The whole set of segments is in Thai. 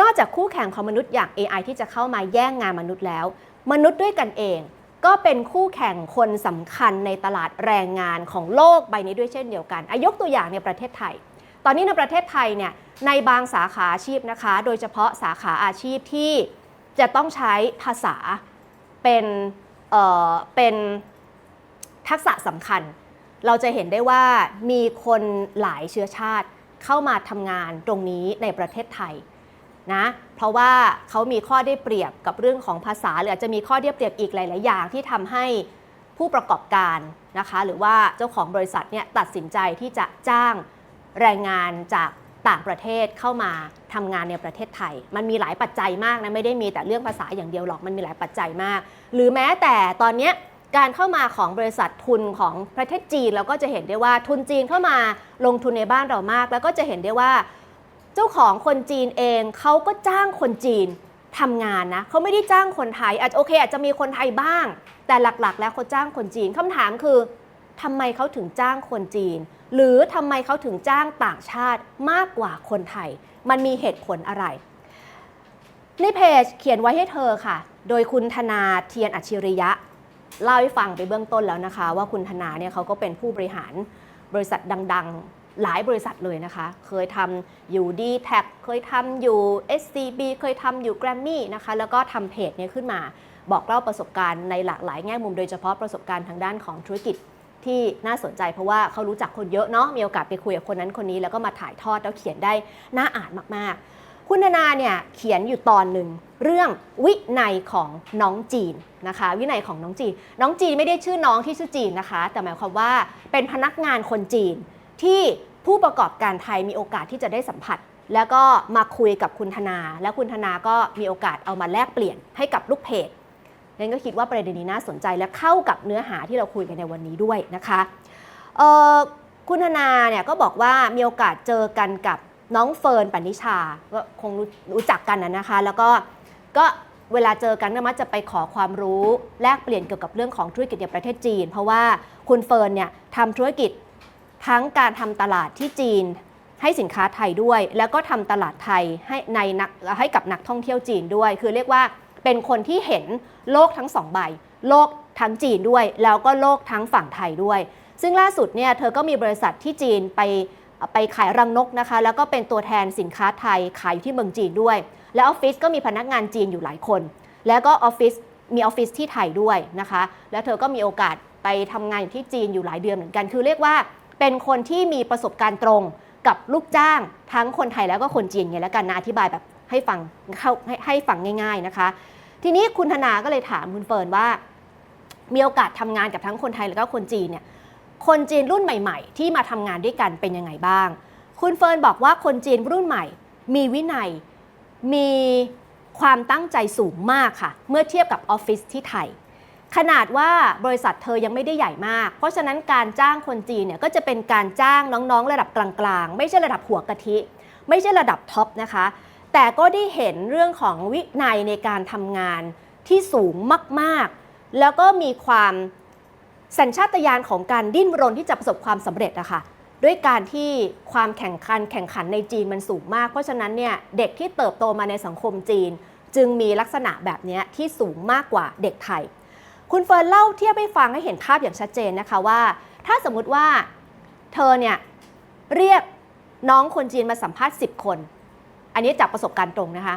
นอกจากคู่แข่งของมนุษย์อย่าง AI ที่จะเข้ามาแย่งงานมนุษย์แล้ว มนุษย์ด้วยกันเอง ก็เป็นคู่แข่งคนสำคัญในตลาดแรงงานของโลกใบนี้ด้วยเช่นเดียวกันอายกตัวอย่างในประเทศไทย ตอนนี้ในประเทศไทยเนี่ยในบางสาขาอาชีพนะคะ โดยเฉพาะสาขาอาชีพที่จะต้องใช้ภาษาเป็นเอ่อเป็นทักษะสำคัญ เราจะเห็นได้ว่ามีคนหลายเชื้อชาติเข้ามาทำงานตรงนี้ในประเทศไทย นะเพราะว่าเขามีข้อได้เปรียบกับเรื่องของภาษาหรืออาจจะมีข้อได้เปรียบอีกหลาย ๆ อย่างที่ทำให้ผู้ประกอบการนะคะ หรือว่าเจ้าของบริษัทเนี่ยตัดสินใจที่จะจ้างแรงงานจากต่างประเทศเข้ามาทำงานในประเทศไทย มันมีหลายปัจจัยมากนะไม่ได้มีแต่เรื่องภาษาอย่างเดียวหรอกมันมีหลายปัจจัยมาก หรือแม้แต่ตอนนี้การเข้ามาของบริษัททุนของประเทศจีนเราก็จะเห็นได้ว่าทุนจีนเข้ามาลงทุนในบ้านเรามาก แล้วก็จะเห็นได้ว่า จ้าของคนจีนเองเขาก็จ้างคนจีนทำงานนะเขาไม่ได้จ้างคนไทยอาจจะโอเค อาจจะมีคนไทยบ้าง แต่หลักๆ แล้วเขาจ้างคนจีนคำถามคือทำไมเขาถึงจ้างคนจีน หรือทำไมเขาถึงจ้างต่างชาติมากกว่าคนไทย มันมีเหตุผลอะไร ในเพจเขียนไว้ให้เธอค่ะ โดยคุณธนาเทียนอัจฉริยะ เล่าให้ฟังไปเบื้องต้นแล้วนะคะ ว่าคุณธนาเนี่ยเขาก็เป็นผู้บริหารบริษัทดังๆ หลายบริษัทเลยนะคะ เคยทำอยู่ d t แทเคยทำอยู่ SCB เคยทำอยู่ Grammy นะคะ แล้วก็ทำเพจเนี้ขึ้นมา บอกเล่าประสบการณ์ในหลากหลายแง่มุมโดยเฉพาะประสบการณ์ทางด้านของธุรกิจที่น่าสนใจเพราะว่าเขารู้จักคนเยอะเนาะมีโอกาสไปคุยกับคนนั้นคนนี้แล้วก็มาถ่ายทอดแล้วเขียนได้น่าอ่านมากๆ คุณธนาเนี่ยเขียนอยู่ตอนหนึ่งเรื่องวินัยของน้องจีนนะคะ วินัยของน้องจีน น้องจีนไม่ได้ชื่อน้องที่ชื่อจีนนะคะ แต่หมายความว่าเป็นพนักงานคนจีนที่ ผู้ประกอบการไทยมีโอกาสที่จะได้สัมผัส แล้วก็มาคุยกับคุณธนา แล้วคุณธนาก็มีโอกาสเอามาแลกเปลี่ยนให้กับลูกเพจนั้นก็คิดว่าประเด็นนี้น่าสนใจและเข้ากับเนื้อหาที่เราคุยกันในวันนี้ด้วยนะคะคุณธนาเนี่ยก็บอกว่ามีโอกาสเจอกันกับน้องเฟิร์นปณิชาก็คงรู้จักกันนะนะคะ แล้วก็ก็เวลาเจอกันก็มักจะไปขอความรู้แลกเปลี่ยนเกี่ยวกับเรื่องของธุรกิจในประเทศจีน เพราะว่าคุณเฟิร์นเนี่ยทำธุรกิจ ทั้งการทำตลาดที่จีนให้สินค้าไทยด้วย แล้วก็ทำตลาดไทยให้ในนักให้กับนักท่องเที่ยวจีนด้วย คือเรียกว่าเป็นคนที่เห็นโลกทั้งสองใบ โลกทั้งจีนด้วย แล้วก็โลกทั้งฝั่งไทยด้วย ซึ่งล่าสุดเนี่ยเธอก็มีบริษัทที่จีนไปไปขายรังนกนะคะ แล้วก็เป็นตัวแทนสินค้าไทยขายอยู่ที่เมืองจีนด้วย แล้วออฟฟิศก็มีพนักงานจีนอยู่หลายคน แล้วก็ออฟฟิศมีออฟฟิศที่ไทยด้วยนะคะ แล้วเธอก็มีโอกาสไปทำงานอยู่ที่จีนอยู่หลายเดือนเหมือนกัน คือเรียกว่า เป็นคนที่มีประสบการณ์ตรงกับลูกจ้างทั้งคนไทยแล้วก็คนจีนไงแล้วกันนะอธิบายแบบให้ฟังเข้าให้ให้ฟังง่าย ๆนะคะ ทีนี้คุณธนาก็เลยถามคุณเฟิร์นว่า มีโอกาสทำงานกับทั้งคนไทยแล้วก็คนจีนเนี่ยคนจีนรุ่นใหม่ ๆ ที่มาทำงานด้วยกันเป็นยังไงบ้าง คุณเฟิร์นบอกว่าคนจีนรุ่นใหม่ มีวินัยมีความตั้งใจสูงมากค่ะ เมื่อเทียบกับออฟฟิศที่ไทย ขนาดว่าบริษัทเธอยังไม่ได้ใหญ่มาก เพราะฉะนั้นการจ้างคนจีนเนี่ยก็จะเป็นการจ้างน้องๆ ระดับกลางๆ ไม่ใช่ระดับหัวกะทิ ไม่ใช่ระดับท็อปนะคะ แต่ก็ได้เห็นเรื่องของวินัยในการทำงานที่สูงมากๆ แล้วก็มีความสัญชาตญาณของการดิ้นรนที่จะประสบความสำเร็จอะคะด้วยการที่ความแข่งขันแข่งขันในจีนมันสูงมาก เพราะฉะนั้นเนี่ยเด็กที่เติบโตมาในสังคมจีน จึงมีลักษณะแบบนี้ที่สูงมากกว่าเด็กไทย คุณเฟิร์นเล่าเทียบให้ฟังให้เห็นภาพอย่างชัดเจนนะคะว่า ถ้าสมมุติว่าเธอเนี่ยเรียกน้องคนจีนมาสัมภาษณ์ 10 คน อันนี้จากประสบการณ์ตรงนะคะ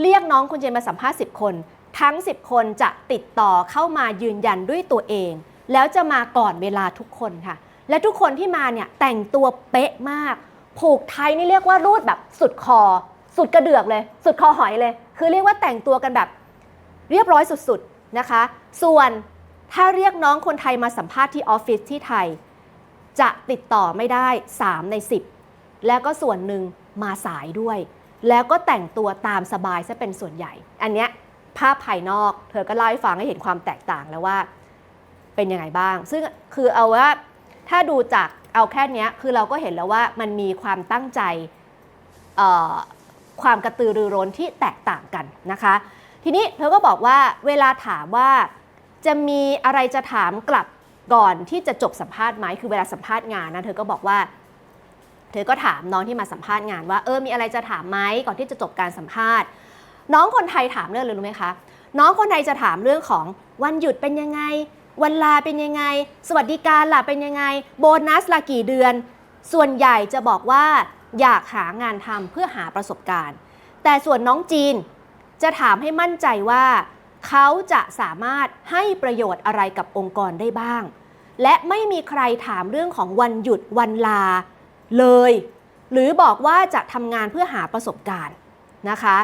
เรียกน้องคนจีนมาสัมภาษณ์ 10 คน ทั้ง 10 คนจะติดต่อเข้ามายืนยันด้วยตัวเอง แล้วจะมาก่อนเวลาทุกคนค่ะ และทุกคนที่มาเนี่ยแต่งตัวเป๊ะมาก ผูกไทยนี่เรียกว่ารูดแบบสุดคอ สุดกระเดือกเลย สุดคอหอยเลย คือเรียกว่าแต่งตัวกันแบบเรียบร้อยสุดๆ นะคะ ส่วนถ้าเรียกน้องคนไทยมาสัมภาษณ์ที่ออฟฟิศที่ไทย จะติดต่อไม่ได้ 3 ใน 10 แล้วก็ส่วนหนึ่งมาสายด้วย แล้วก็แต่งตัวตามสบายซะเป็นส่วนใหญ่ อันเนี้ยภาพภายนอก เธอก็เล่าให้ฟังให้เห็นความแตกต่างแล้วว่าเป็นยังไงบ้าง ซึ่งคือเอาว่าถ้าดูจากเอาแค่นี้คือเราก็เห็นแล้วว่ามันมีความตั้งใจความกระตือรือร้นที่แตกต่างกันนะคะ ทีนี้เธอก็บอกว่าเวลาถามว่าจะมีอะไรจะถามกลับก่อนที่จะจบสัมภาษณ์ไหมคือเวลาสัมภาษณ์งานนะเธอก็บอกว่า เธอก็ถามน้องที่มาสัมภาษณ์งานว่าเออมีอะไรจะถามไหมก่อนที่จะจบการสัมภาษณ์ น้องคนไทยถามเรื่องอะไรรู้ไหมคะน้องคนไทยจะถามเรื่องของวันหยุดเป็นยังไง วันลาเป็นยังไง สวัสดิการล่ะเป็นยังไง โบนัสละกี่เดือน ส่วนใหญ่จะบอกว่าอยากหางานทำเพื่อหาประสบการณ์ แต่ส่วนน้องจีน จะถามให้มั่นใจว่า เขาจะสามารถให้ประโยชน์อะไรกับองค์กรได้บ้าง และไม่มีใครถามเรื่องของวันหยุดวันลาเลย หรือบอกว่าจะทำงานเพื่อหาประสบการณ์นะคะ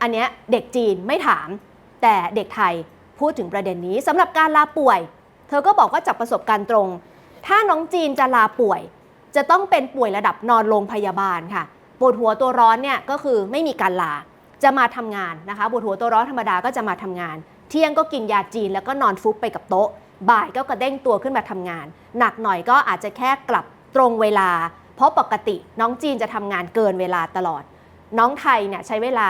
อันเนี้ยเด็กจีนไม่ถาม แต่เด็กไทยพูดถึงประเด็นนี้สำหรับการลาป่วย เธอก็บอกว่าจากประสบการณ์ตรง ถ้าน้องจีนจะลาป่วย จะต้องเป็นป่วยระดับนอนโรงพยาบาลค่ะปวดหัวตัวร้อนเนี่ยก็คือไม่มีการลา จะมาทำงานนะคะปวดหัวตัวร้อนธรรมดาก็จะมาทำงาน เที่ยงก็กินยาจีนแล้วก็นอนฟุบไปกับโต๊ะ บ่ายก็กระเด้งตัวขึ้นมาทำงาน หนักหน่อยก็อาจจะแค่กลับตรงเวลา เพราะปกติน้องจีนจะทำงานเกินเวลาตลอด น้องไทยเนี่ยใช้เวลา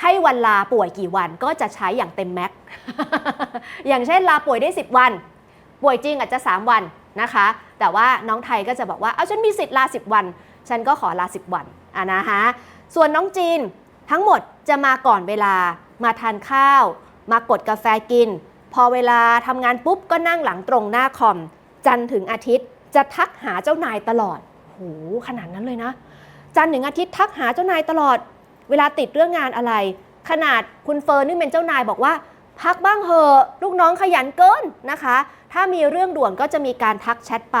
ให้วันลาป่วยกี่วันก็จะใช้อย่างเต็มแม็กซ์อย่างเช่นลาป่วยได้ 10 วัน ป่วยจริงอาจจะ 3 วันนะคะ แต่ว่าน้องไทยก็จะบอกว่า เอาฉันมีสิทธิ์ลา 10 วัน ฉันก็ขอลา 10 วันอะนะฮะ ส่วนน้องจีนทั้งหมด จะมาก่อนเวลา มาทานข้าว มากดกาแฟกิน พอเวลาทำงานปุ๊บก็นั่งหลังตรงหน้าคอม จันทร์ถึงอาทิตย์จะทักหาเจ้านายตลอดโหขนาดนั้นเลยนะ จันทร์ถึงอาทิตย์ทักหาเจ้านายตลอด เวลาติดเรื่องงานอะไร ขนาดคุณเฟิร์นนี่เป็นเจ้านายบอกว่า พักบ้างเหอะลูกน้องขยันเกินนะคะ ถ้ามีเรื่องด่วนก็จะมีการทักแชทไป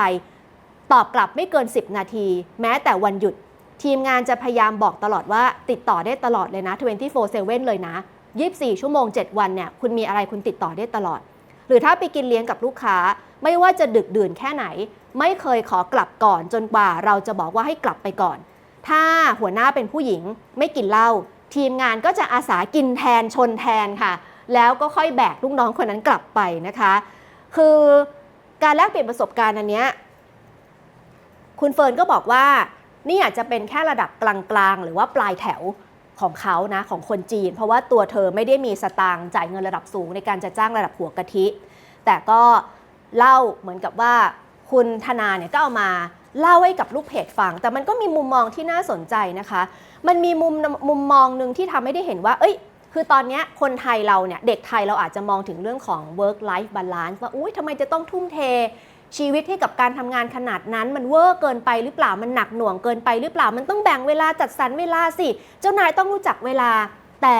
ตอบกลับไม่เกิน 10 นาที แม้แต่วันหยุด ทีมงานจะพยายามบอกตลอดว่าติดต่อได้ตลอดเลยนะ 24/7 เลยนะ 24 ชั่วโมง 7 วันเนี่ยคุณมีอะไรคุณติดต่อได้ตลอด หรือถ้าไปกินเลี้ยงกับลูกค้า ไม่ว่าจะดึกดื่นแค่ไหน ไม่เคยขอกลับก่อนจนกว่าเราจะบอกว่าให้กลับไปก่อน ถ้าหัวหน้าเป็นผู้หญิงไม่กินเหล้าทีมงานก็จะอาสากินแทนชนแทนค่ะ แล้วก็ค่อยแบกลูกน้องคนนั้นกลับไปนะคะ คือการแลกเปลี่ยนประสบการณ์อันเนี้ยคุณเฟิร์นก็บอกว่า นี่อาจจะเป็นแค่ระดับกลางๆ หรือว่าปลายแถวของเขานะของคนจีน เพราะว่าตัวเธอไม่ได้มีสตางค์จ่ายเงินระดับสูงในการจะจ้างระดับหัวกะทิ แต่ก็เล่าเหมือนกับว่าคุณธนาเนี่ยก็เอามาเล่าให้กับลูกเพจฟัง แต่มันก็มีมุมมองที่น่าสนใจนะคะ มันมีมุมมุมมองหนึ่งที่ทำให้ได้เห็นว่า เอ้ย คือตอนนี้คนไทยเราเนี่ย เด็กไทยเราอาจจะมองถึงเรื่องของ work life balance ว่า อุ้ยทำไมจะต้องทุ่มเท ชีวิตให้กับการทำงานขนาดนั้น มันเวอร์เกินไปหรือเปล่ามันหนักหน่วงเกินไปหรือเปล่ามันต้องแบ่งเวลาจัดสรรเวลาสิ เจ้านายต้องรู้จักเวลาแต่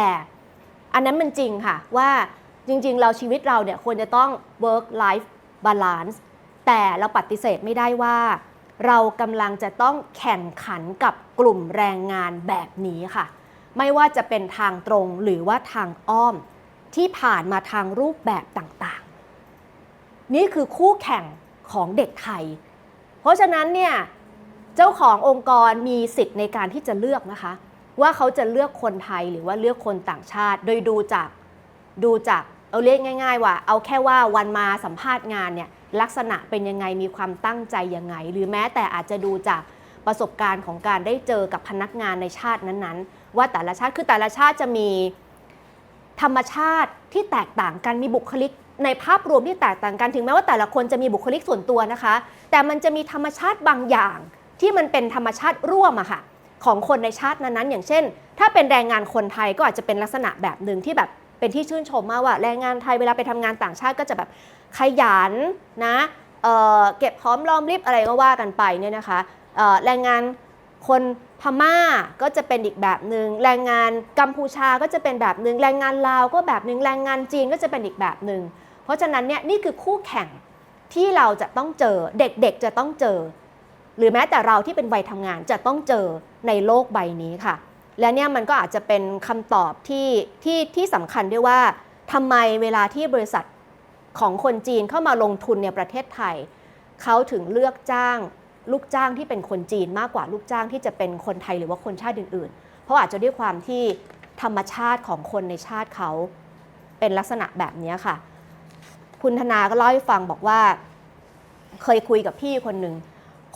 อันนั้นมันจริงค่ะว่าจริง ๆ เราชีวิตเราเนี่ยควรจะต้อง work life balance แต่เราปฏิเสธไม่ได้ว่า เรากำลังจะต้องแข่งขันกับกลุ่มแรงงานแบบนี้ค่ะ ไม่ว่าจะเป็นทางตรงหรือว่าทางอ้อมที่ผ่านมาทางรูปแบบต่างๆ นี่คือคู่แข่ง ของเด็กไทย เพราะฉะนั้นเนี่ยเจ้าขององค์กรมีสิทธิ์ในการที่จะเลือกนะคะ ว่าเขาจะเลือกคนไทยหรือว่าเลือกคนต่างชาติ โดยดูจากดูจากเอาเรียกง่าย ๆ ว่า เอาแค่ว่าวันมาสัมภาษณ์งานเนี่ยลักษณะเป็นยังไงมีความตั้งใจยังไง หรือแม้แต่อาจจะดูจากประสบการณ์ของการได้เจอกับพนักงานในชาตินั้นๆ ว่าแต่ละชาติคือแต่ละชาติจะมีธรรมชาติที่แตกต่างกันมีบุคลิก ในภาพรวมที่แตกต่างกันถึงแม้ว่าแต่ละคนจะมีบุคลิกส่วนตัวนะคะ แต่มันจะมีธรรมชาติบางอย่างที่มันเป็นธรรมชาติร่วมอะค่ะของคนในชาตินั้นๆ อย่างเช่น ถ้าเป็นแรงงานคนไทยก็อาจจะเป็นลักษณะแบบหนึ่งที่แบบเป็นที่ชื่นชมมากว่าแรงงานไทยเวลาไปทำงานต่างชาติก็จะแบบขยันนะเเก็บหอมรอมริบอะไรก็ว่ากันไปเนี่ยนะคะแรงงานคน พม่าก็จะเป็นอีกแบบหนึ่งแรงงานกัมพูชาก็จะเป็นแบบหนึ่งแรงงานลาวก็แบบหนึ่งแรงงานจีนก็จะเป็นอีกแบบหนึ่งเพราะฉะนั้นเนี่ยนี่คือคู่แข่งที่เราจะต้องเจอเด็กๆจะต้องเจอ หรือแม้แต่เราที่เป็นวัยทำงานจะต้องเจอในโลกใบนี้ค่ะ และเนี่ยมันก็อาจจะเป็นคำตอบที่ที่ที่สำคัญด้วยว่าทำไมเวลาที่บริษัทของคนจีนเข้ามาลงทุนในประเทศไทย เขาถึงเลือกจ้าง ลูกจ้างที่เป็นคนจีนมากกว่าลูกจ้างที่จะเป็นคนไทยหรือว่าคนชาติอื่นๆ เพราะอาจจะด้วยความที่ธรรมชาติของคนในชาติเขาเป็นลักษณะแบบนี้ค่ะ คุณธนาก็เล่าให้ฟังบอกว่า เคยคุยกับพี่คนหนึ่ง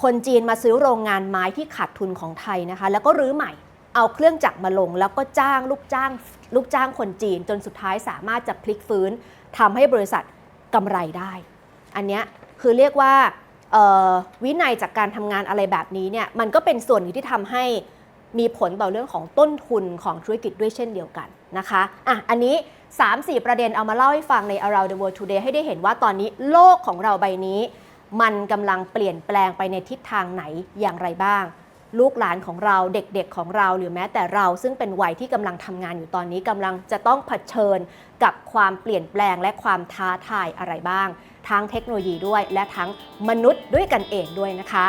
คนจีนมาซื้อโรงงานไม้ที่ขาดทุนของไทยนะคะ แล้วก็รื้อใหม่ เอาเครื่องจักรมาลง แล้วก็จ้างลูกจ้างลูกจ้างคนจีน จนสุดท้ายสามารถจะพลิกฟื้นทำให้บริษัทกำไรได้ อันนี้คือเรียกว่า วินัยจากการทำงานอะไรแบบนี้เนี่ยมันก็เป็นส่วนหนึ่งที่ทำให้มีผลต่อเรื่องของต้นทุนของธุรกิจด้วยเช่นเดียวกันนะคะอะอันนี้ 3-4 ประเด็นเอามาเล่าให้ฟังใน Around the World Today ให้ได้เห็นว่าตอนนี้โลกของเราใบนี้ มันกำลังเปลี่ยนแปลงไปในทิศทางไหนอย่างไรบ้าง ลูกหลานของเราเด็กๆของเราหรือแม้แต่เราซึ่งเป็นวัยที่กำลังทำงานอยู่ตอนนี้กำลังจะต้องเผชิญกับความเปลี่ยนแปลงและความท้าทายอะไรบ้าง ทั้งเทคโนโลยีด้วย และทั้งมนุษย์ด้วยกันเองด้วยนะคะ